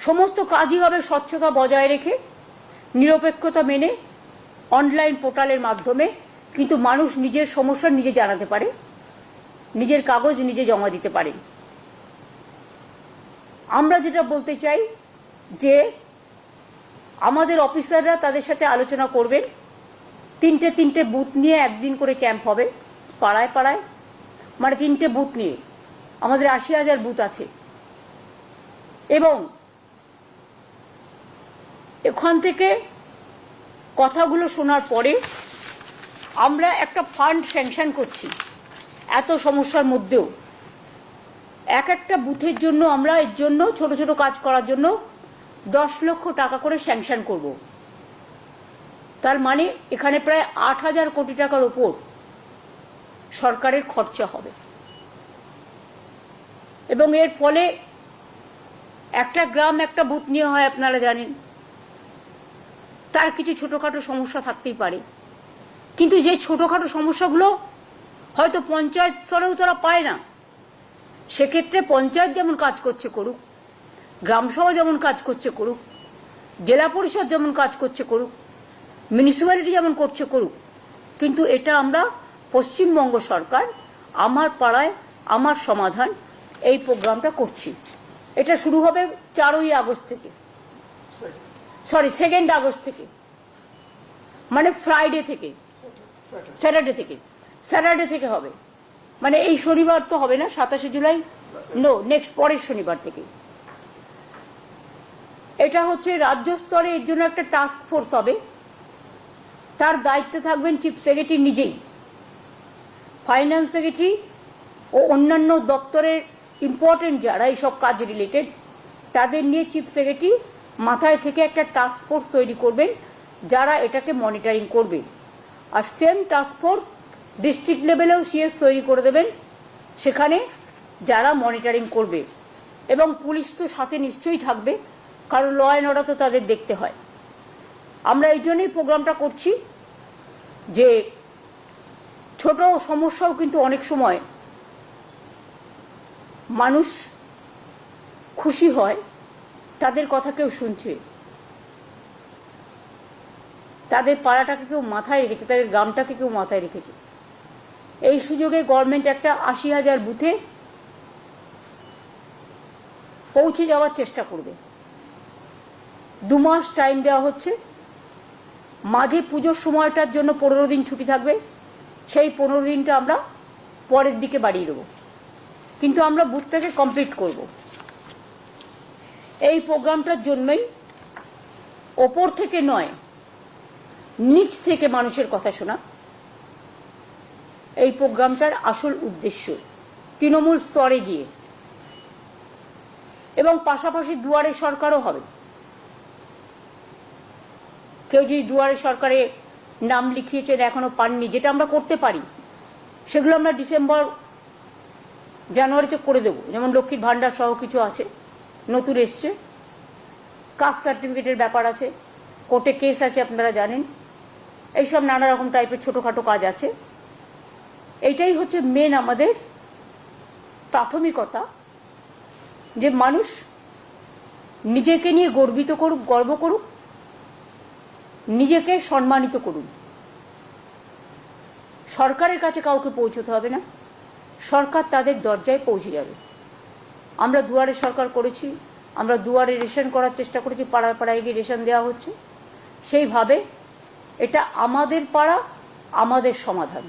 সমস্ত কাজই হবে স্বচ্ছতা বজায় রেখে, নিরপেক্ষতা মেনে অনলাইন পোর্টালের মাধ্যমে, কিন্তু মানুষ নিজের সমস্যা নিজে জানাতে পারে, নিজের কাগজ নিজে জমা দিতে পারে। আমরা যেটা বলতে চাই যে, আমাদের অফিসাররা তাদের সাথে আলোচনা করবেন, তিনটে তিনটে বুথ নিয়ে একদিন করে ক্যাম্প হবে, পাড়ায় পাড়ায় মানে তিনটে বুথ নিয়ে। আমাদের আশি হাজার বুথ আছে। এবং এখান থেকে কথাগুলো শোনার পরে আমরা একটা ফান্ড স্যাংশন করছি, এত সমস্যার মধ্যেও। এক একটা বুথের জন্য আমরা এর জন্য ছোট ছোট কাজ করার জন্য দশ লক্ষ টাকা করে স্যাংশন করব। তার মানে এখানে প্রায় আট হাজার কোটি টাকার ওপর সরকারের খরচা হবে। এবং এর ফলে একটা গ্রাম, একটা বুথ নিয়ে হয়, আপনারা জানেন। তার কিছু ছোটোখাটো সমস্যা থাকতেই পারে। কিন্তু যে ছোটোখাটো সমস্যাগুলো হয়তো পঞ্চায়েত স্তরেও তারা পায় না, সেক্ষেত্রে পঞ্চায়েত যেমন কাজ করছে করুক, গ্রামসভা যেমন কাজ করছে করুক, জেলা পরিষদ যেমন কাজ করছে করুক মিউনিসিপ্যালিটি যেমন করছে করুক, কিন্তু এটা আমরা পশ্চিমবঙ্গ সরকার, আমার পাড়ায়, আমার সমাধান এই প্রোগ্রামটা করছি। এটা শুরু হবে চারই আগস্ট থেকে। সরি সেকেন্ড আগস্ট থেকে। মানে ফ্রাইডে থেকে। স্যাটারডে থেকে। স্যাটারডে থেকে হবে। মানে এই শনিবার তো হবে না, সাতাশে জুলাই? নো নেক্সট পরের শনিবার থেকে। এটা হচ্ছে রাজ্য স্তরে এর জন্য একটা টাস্ক ফোর্স হবে। তার দায়িত্বে থাকবেন চিফ সেক্রেটারি নিজেই। ফাইন্যান্স সেক্রেটারি ও অন্যান্য দপ্তরের ইম্পর্টেন্ট যারা এইসব কাজ রিলেটেড তাদের নিয়ে চিফ সেক্রেটারি মাথায় থেকে একটা টাস্ক ফোর্স তৈরি করবেন, যারা এটাকে মনিটরিং করবে। আর সেম টাস্ক ফোর্স ডিস্ট্রিক্ট লেভেলেও সিএস তৈরি করে দেবেন, সেখানে যারা মনিটরিং করবে। এবং পুলিশ তো সাথে নিশ্চয়ই থাকবে, কারণ ল অ্যান্ড অর্ডার তো তাদের দেখতে হয়। আমরা এই জন্যই প্রোগ্রামটা করছি যে ছোট সমস্যাও কিন্তু অনেক সময় মানুষ খুশি হয় তাদের কথা কেউ শুনছে? তাদের পাড়াটাকে কেউ মাথায় রেখেছে? তাদের গ্রামটাকে কেউ মাথায় রেখেছে? এই সুযোগে গভর্নমেন্ট একটা আশি হাজার বুথে পৌঁছে যাওয়ার চেষ্টা করবে। দু মাস টাইম দেওয়া হচ্ছে। মাঝে পুজোর সময়টার জন্য পনেরো দিন ছুটি থাকবে। সেই পনেরো দিনটা আমরা পরের দিকে বাড়িয়ে দেবো। কিন্তু আমরা বুথটাকে কমপ্লিট করব। এই প্রোগ্রামটার জন্যই ওপর থেকে নয়, নিচ থেকে মানুষের কথা শোনা। এই প্রোগ্রামটার আসল উদ্দেশ্য তৃণমূল স্তরে গিয়ে। এবং পাশাপাশি দুয়ারে সরকারও হবে। কেউ যদি দুয়ারে সরকারে নাম লিখিয়েছেন, এখনও পাননি, যেটা আমরা করতে পারি, সেগুলো আমরা ডিসেম্বর, জানুয়ারিতে করে দেবো। যেমন লক্ষ্মীর ভাণ্ডার সহ কিছু আছে। নতুন এসছে। কাস্ট সার্টিফিকেটের ব্যাপার আছে। কোর্টে কেস আছে, আপনারা জানেন। এইসব নানা রকম টাইপের ছোটোখাটো কাজ আছে। এইটাই হচ্ছে মেন আমাদের প্রাথমিকতা যে মানুষ নিজেকে নিয়ে গর্বিত করুক, গর্ব করুক, নিজেকে সম্মানিত করুন সরকারের কাছে কাউকে পৌঁছতে হবে না। সরকার তাদের দরজায় পৌঁছে যাবে। আমরা দুয়ারে সরকার করেছি, আমরা দুয়ারে রেশন করার চেষ্টা করেছি, পাড়ায় পাড়ায় গিয়ে রেশন দেওয়া হচ্ছে। সেইভাবে এটা আমাদের পাড়া, আমাদের সমাধান।